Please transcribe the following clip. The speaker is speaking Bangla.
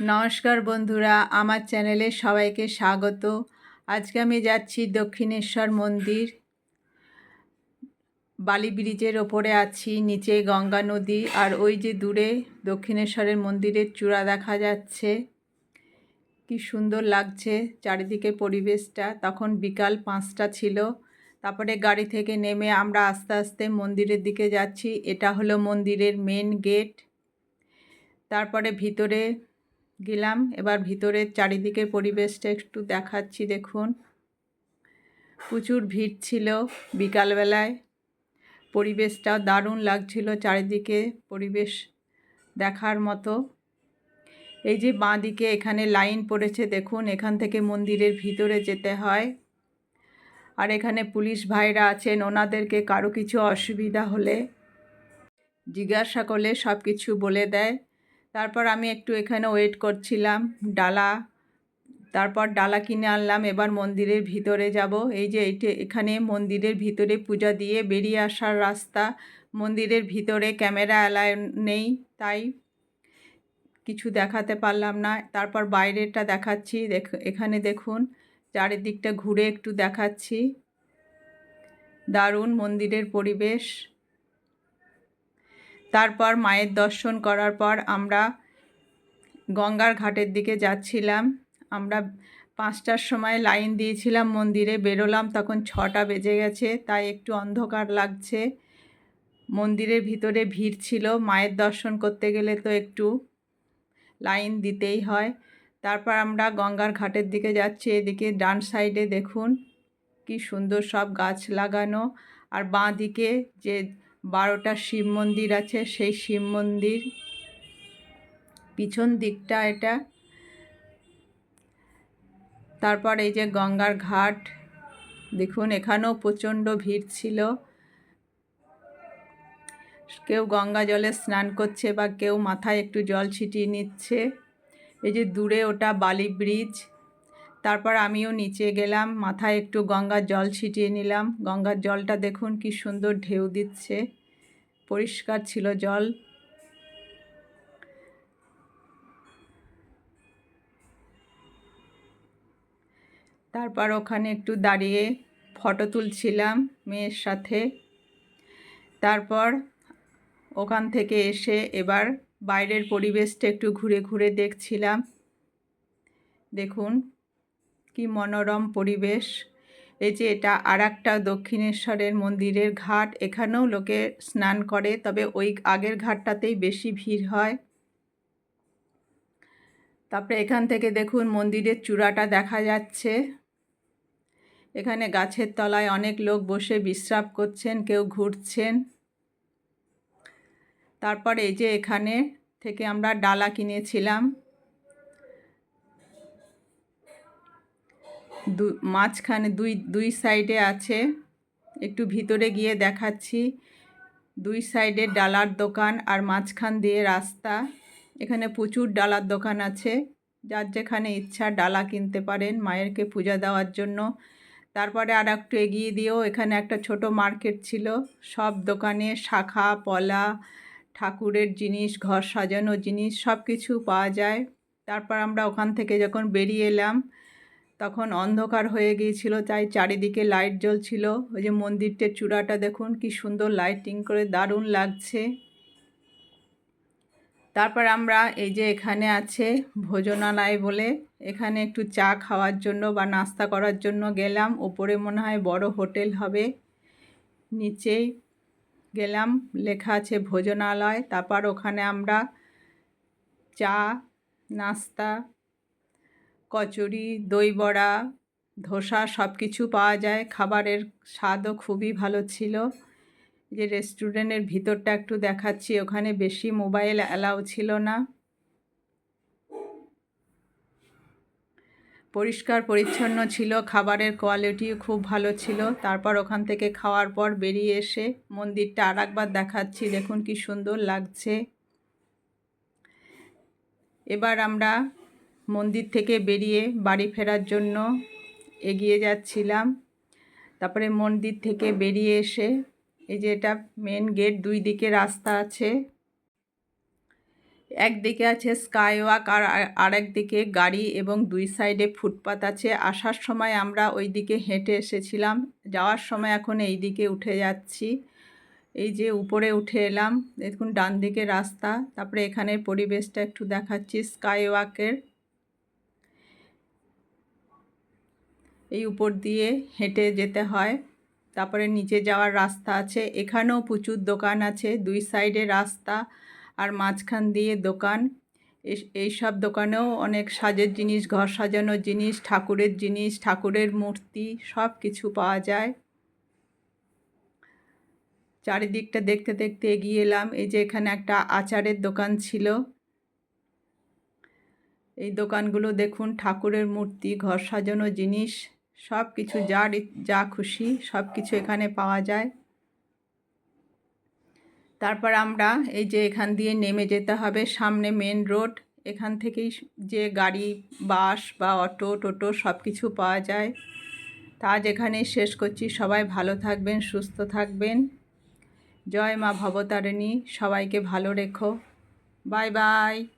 নমস্কার বন্ধুরা, আমার চ্যানেলে সবাইকে স্বাগত। আজকে আমি যাচ্ছি দক্ষিণেশ্বর মন্দির। বালি ব্রিজের ওপরে আছি, নিচে গঙ্গা নদী আর ওই যে দূরে দক্ষিণেশ্বরের মন্দিরের চূড়া দেখা যাচ্ছে। কি সুন্দর লাগছে চারিদিকে পরিবেশটা। তখন বিকাল পাঁচটা ছিল। তারপরে গাড়ি থেকে নেমে আমরা আস্তে আস্তে মন্দিরের দিকে যাচ্ছি। এটা হলো মন্দিরের মেন গেট তারপরে ভিতরে গেলাম। এবার ভিতরের চারিদিকের পরিবেশটা একটু দেখাচ্ছি, দেখুন। প্রচুর ভিড় ছিল বিকালবেলায়। পরিবেশটা দারুণ লাগছিল চারিদিকে পরিবেশ দেখার মতো। এই যে বাঁ দিকে এখানে লাইন পড়েছে, দেখুন, এখান থেকে মন্দিরের ভিতরে যেতে হয়। আর এখানে পুলিশ ভাইরা আছেন, ওনাদেরকে কারও কিছু অসুবিধা হলে জিজ্ঞাসা করলে সব কিছু বলে দেয়। তারপর আমি একটু এখানে ওয়েট করছিলাম, ডালা, তারপর ডালা কিনে আনলাম, এবার মন্দিরের ভিতরে যাব। এই যে এইটে, এখানে মন্দিরের ভিতরে পূজা দিয়ে বেরিয়ে আসার রাস্তা। মন্দিরের ভিতরে ক্যামেরা অ্যালাউ নেই, তাই কিছু দেখাতে পারলাম না। তারপর বাইরেটা দেখাচ্ছি, দেখ, এখানে দেখুন, চারিদিকটা ঘুরে একটু দেখাচ্ছি। দারুণ মন্দিরের পরিবেশ। তারপর মায়ের দর্শন করার পর আমরা গঙ্গার ঘাটের দিকে যাচ্ছিলাম। আমরা পাঁচটার সময় লাইন দিয়েছিলাম মন্দিরে, বেরোলাম, তখন ছটা বেজে গেছে, তাই একটু অন্ধকার লাগছে। মন্দিরের ভিতরে ভিড় ছিল, মায়ের দর্শন করতে গেলে তো একটু লাইন দিতেই হয়। তারপর আমরা গঙ্গার ঘাটের দিকে যাচ্ছি, এদিকে ডান সাইডে দেখুন, কি সুন্দর সব গাছ লাগানো। আর বাঁ দিকে যে বারোটা শিব মন্দির আছে, সেই শিব মন্দির পিছন দিকটা এটা। তারপর এই যে গঙ্গার ঘাট, দেখুন এখানেও প্রচণ্ড ভিড় ছিল। কেউ গঙ্গা জলে স্নান করছে বা কেউ মাথায় একটু জল ছিটিয়ে নিচ্ছে। এই যে দূরে ওটা বালি ব্রিজ তারপর আমিও নিচে গেলাম, মাথায় একটু গঙ্গার জল ছিটিয়ে নিলাম। গঙ্গার জলটা দেখুন কি সুন্দর ঢেউ দিচ্ছে। পরিষ্কার ছিল জল। তারপর ওখানে একটু দাঁড়িয়ে ফটো তুলছিলাম মেয়ের সাথে। তারপর ওখান থেকে এসে এবার বাইরের পরিবেশটা একটু ঘুরে ঘুরে দেখছিলাম। দেখুন কি মনোরম পরিবেশ। এই যে এটা আর একটা দক্ষিণেশ্বরের মন্দিরের ঘাট, এখানেও লোকে স্নান করে, তবে ওই আগের ঘাটটাতেই বেশি ভিড় হয়। তারপরে এখান থেকে দেখুন মন্দিরের চূড়াটা দেখা যাচ্ছে। এখানে গাছের তলায় অনেক লোক বসে বিশ্রাম করছেন, কেউ ঘুরছেন। তারপর এই যে এখানে থেকে আমরা ডালা কিনেছিলাম। দু, মাঝখানে দুই দুই সাইডে আছে। একটু ভিতরে গিয়ে দেখাচ্ছি। দুই সাইডে ডালার দোকান আর মাঝখান দিয়ে রাস্তা। এখানে প্রচুর ডালার দোকান আছে। যার যেখানে ইচ্ছা ডালা কিনতে পারেন মায়েরকে পূজা দেওয়ার জন্য। তারপরে আর একটু এগিয়ে দিয়েও এখানে একটা ছোট মার্কেট ছিল। সব দোকানে শাখা, পলা, ঠাকুরের জিনিস, ঘর সাজানো জিনিস সব কিছু পাওয়া যায়। তারপর আমরা ওখান থেকে যখন বেরিয়ে এলাম তখন অন্ধকার হয়ে গিয়েছিল, তাই চারিদিকে লাইট জ্বলছিল। ওই যে মন্দিরটার চূড়াটা দেখুন, কি সুন্দর লাইটিং করে, দারুণ লাগছে। তারপর আমরা এই যে এখানে আছে ভোজনালয় বলে, এখানে একটু চা খাওয়ার জন্য বা নাস্তা করার জন্য গেলাম। ওপরে মনে হয় বড় হোটেল হবে, নিচেই গেলাম, লেখা আছে ভোজনালয়। তারপর ওখানে আমরা চা, নাস্তা কচুরি, দই বড়া, ধোসা সব কিছু পাওয়া যায়। খাবারের স্বাদও খুবই ভালো ছিল। যে রেস্টুরেন্টের ভিতরটা একটু দেখাচ্ছি, ওখানে বেশি মোবাইল অ্যালাউ ছিল না। পরিষ্কার পরিচ্ছন্ন ছিল, খাবারের কোয়ালিটিও খুব ভালো ছিল। তারপর ওখান থেকে খাওয়ার পর বেরিয়ে এসে মন্দিরটা আর একবার দেখাচ্ছি, দেখুন কি সুন্দর লাগছে। এবার আমরা মন্দির থেকে বেরিয়ে বাড়ি ফেরার জন্য এগিয়ে যাচ্ছিলাম। তারপরে মন্দির থেকে বেরিয়ে এসে এই যে এটা মেন গেট দুই দিকে রাস্তা আছে। একদিকে আছে স্কাই ওয়াক আর আরেকদিকে গাড়ি এবং দুই সাইডে ফুটপাত আছে। আসার সময় আমরা ওই দিকে হেঁটে এসেছিলাম। যাওয়ার সময় এখন এই দিকে উঠে যাচ্ছি। এই যে উপরে উঠে এলাম। দেখুন ডান দিকে রাস্তা। তারপরে এখানের পরিবেশটা একটু দেখাচ্ছি। স্কাই এই উপর দিয়ে হেঁটে যেতে হয়। তারপরে নিচে যাওয়ার রাস্তা আছে। এখানেও প্রচুর দোকান আছে। দুই সাইডে রাস্তা আর মাঝখান দিয়ে দোকান। এই সব দোকানেও অনেক সাজের জিনিস, ঘর সাজানোর জিনিস, ঠাকুরের জিনিস, ঠাকুরের মূর্তি সব কিছু পাওয়া যায়। চারিদিকটা দেখতে দেখতে এগিয়ে এলাম। এই যে এখানে একটা আচারের দোকান ছিল। এই দোকানগুলো দেখুন, ঠাকুরের মূর্তি, ঘর সাজানো জিনিস। সব কিছু যার যা খুশি সব কিছু এখানে পাওয়া যায়। তারপর আমরা এই যে এখান দিয়ে নেমে যেতে হবে, সামনে মেন রোড এখান থেকেই যে গাড়ি, বাস বা অটো, টোটো সব কিছু পাওয়া যায়। তা এখানেই শেষ করছি। সবাই ভালো থাকবেন, সুস্থ থাকবেন। জয় মা ভবতারিণী, সবাইকে ভালো রেখো। Bye bye.